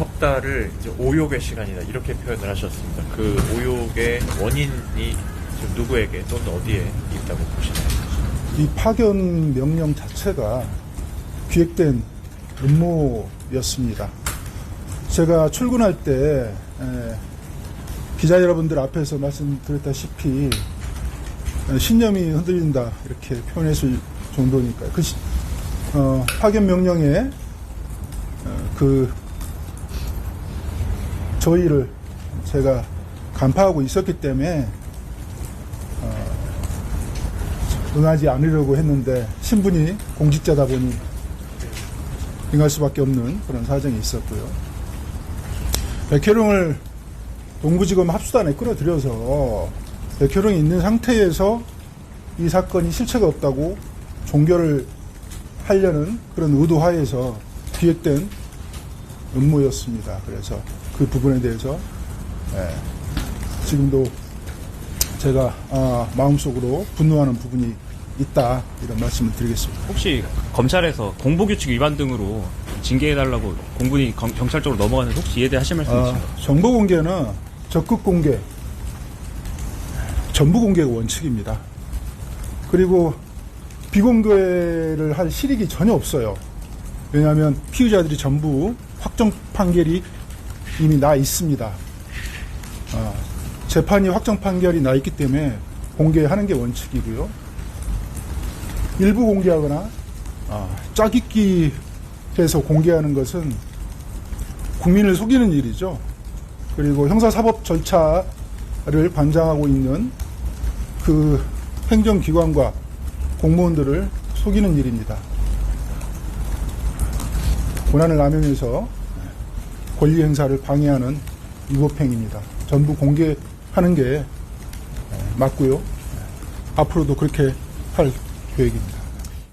석 달을 이제 오욕의 시간이다 이렇게 표현을 하셨습니다. 그 오욕의 원인이 지금 누구에게 또는 어디에 있다고 보시나요? 이 파견 명령 자체가 기획된 음모였습니다. 제가 출근할 때 에, 기자 여러분들 앞에서 말씀드렸다시피 에, 신념이 흔들린다 이렇게 표현했을 정도니까요. 그 시- 어, 파견 명령에 어, 그 저희를 제가 간파하고 있었기 때문에 응하지 않으려고 했는데 신분이 공직자다 보니 응할 수밖에 없는 그런 사정이 있었고요. 백혈용을 동부지검 합수단에 끌어들여서 백혈용이 있는 상태에서 이 사건이 실체가 없다고 종결을 하려는 그런 의도하에서 기획된 음모였습니다. 그래서 그 부분에 대해서 예, 지금도 제가 아, 마음속으로 분노하는 부분이 있다 이런 말씀을 드리겠습니다. 혹시 검찰에서 공보규칙 위반 등으로 징계해달라고 공군이 검- 경찰 쪽으로 넘어가는데 혹시 이에 대해 하실 말씀 아, 있으신가요? 정보 공개는 적극 공개, 전부 공개가 원칙입니다. 그리고 비공개를 할 실익이 전혀 없어요. 왜냐하면 피의자들이 전부 확정 판결이 이미 나 있습니다. 아, 재판이 확정 판결이 나 있기 때문에 공개하는 게 원칙이고요. 일부 공개하거나 아, 짜깁기 해서 공개하는 것은 국민을 속이는 일이죠. 그리고 형사사법 절차를 관장하고 있는 그 행정기관과 공무원들을 속이는 일입니다. 권한을 남용해서 권리 행사를 방해하는 위법행위입니다. 전부 공개하는 게 맞고요. 앞으로도 그렇게 할 계획입니다.